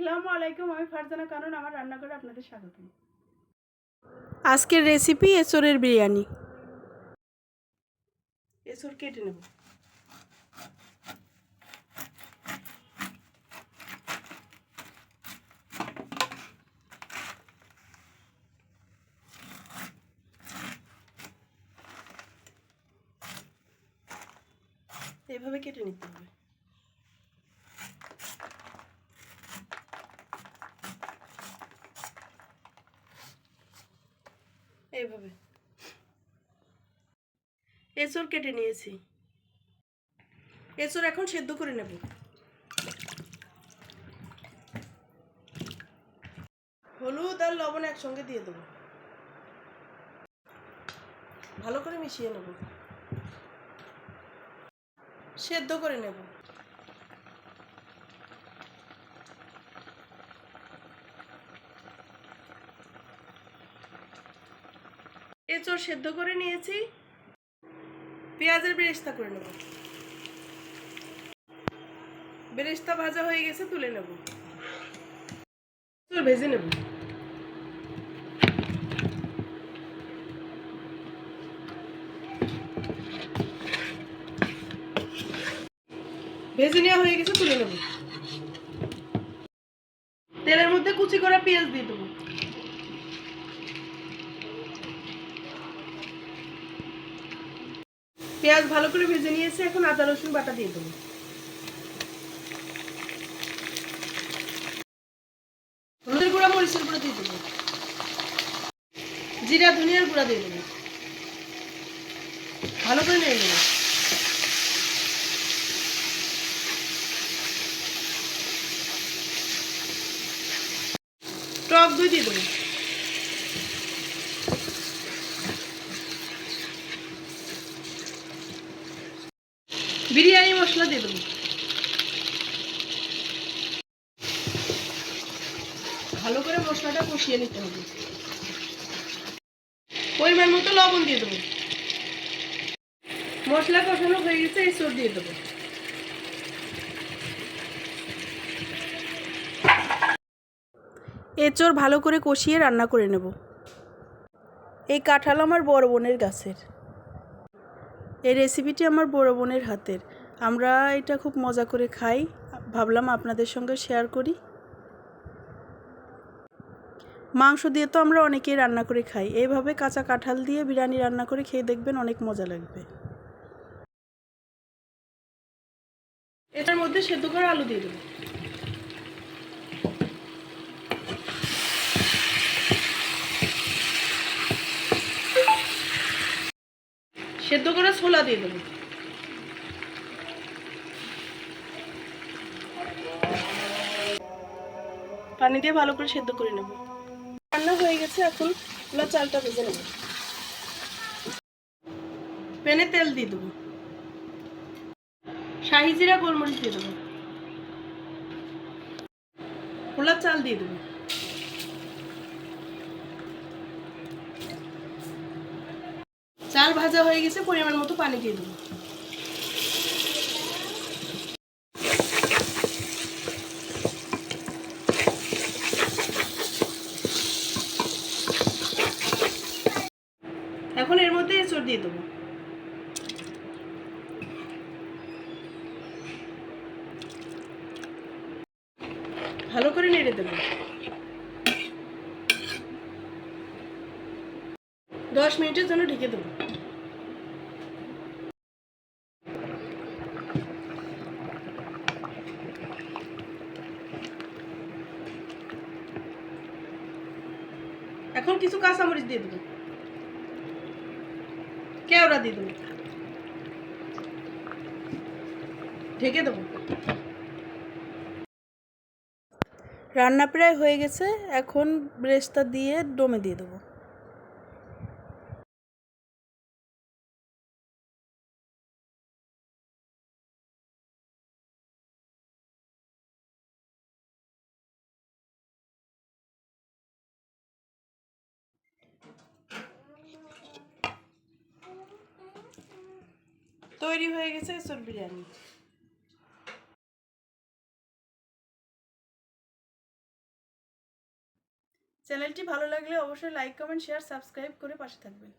আসসালামু আলাইকুম আমি ফারজানা কারণ আমার রান্নাঘরে আপনাদের স্বাগত আজকের রেসিপি এসরের বিরিয়ানি। এসর কেটে নেব। এভাবে কেটে নিতে হবে। এইভাবে। এঁচড় কেটে নিয়েছি। এঁচড় এখন সেদ্ধ করে নেব। হলুদ আর লবণ একসঙ্গে দিয়ে দেবো। ভালো করে মিশিয়ে নেব। সেদ্ধ করে নেব। এঁচড় সেদ্ধ করে নিয়েছি। পেঁয়াজের বেরেস্তা করে নেব। বেরেস্তা ভাজা হয়ে গেছে, তুলে নেব। ভেজে নেব। ভেজে নেওয়া হয়ে গেছে, তুলে নেব। তেলের মধ্যে কুচি করা পেঁয়াজ দিয়ে দেবো। পেঁয়াজ ভালো করে ভেজে নিয়েছি, এখন আদা, রসুন বাটা দিয়ে দেবো। হলুদের গুঁড়া, মরিচের গুঁড়া দিয়ে দেবো। জিরা, ধনিয়ার গুঁড়া দিয়ে দেবো। ভালো করে নিয়ে নেব। টক দই দিয়ে দেবো। বিরিয়ানি মশলা দিয়ে দেবো। ভালো করে মশলাটা কষিয়ে নিতে হবে। পরিমাণ মতো লবণ দিয়ে দেবো। মশলা কষানো হয়ে গেছে এই সর দিয়ে দেবো। এঁচড় ভালো করে কষিয়ে রান্না করে নেব। এই কাঁঠাল আমার বড় বোনের গাছের। এই রেসিপিটি আমার বড় বোনের হাতের। আমরা এটা খুব মজা করে খাই। ভাবলাম আপনাদের সঙ্গে শেয়ার করি। মাংস দিয়ে তো আমরা অনেকেই রান্না করে খাই। এইভাবে কাঁচা কাঁঠাল দিয়ে বিরিয়ানি রান্না করে খেয়ে দেখবেন অনেক মজা লাগবে। এটার মধ্যে সেদ্ধ করে আলু দিয়ে দেবো। সেদ্ধ করে ছোলা দিয়ে দেবো। পানি দিয়ে ভালো করে সেদ্ধ করে নেব। রান্না হয়ে গেছে, এখন ওলা চালটা ভেজে নেব। প্যানে তেল দিয়ে দেবো। শাহি জিরা গোলমরিচ দিয়ে দেবো। খোলা চাল দিয়ে দেবো। চাল ভাজা হয়ে গেছে, পরিমাণ মতো পানি দিয়ে দেবো। এখন এর মধ্যে এঁচড় দিয়ে দেবো। ভালো করে নেড়ে দেবো। দশ মিনিটের জন্য ঢেকে দেবো। এখন কিছু কাঁচামরিচ দিয়ে দেবো। কেওড়া দিয়ে দেবো। ঢেকে দেবো। রান্না প্রায় হয়ে গেছে, এখন ব্রেস্তা দিয়ে ডোমে দিয়ে দেবো। তৈরি হয়ে গেছে এসব বিরিয়ানি। চ্যানেলটি ভালো লাগলে অবশ্যই লাইক, কমেন্ট, শেয়ার, সাবস্ক্রাইব করে পাশে থাকবেন।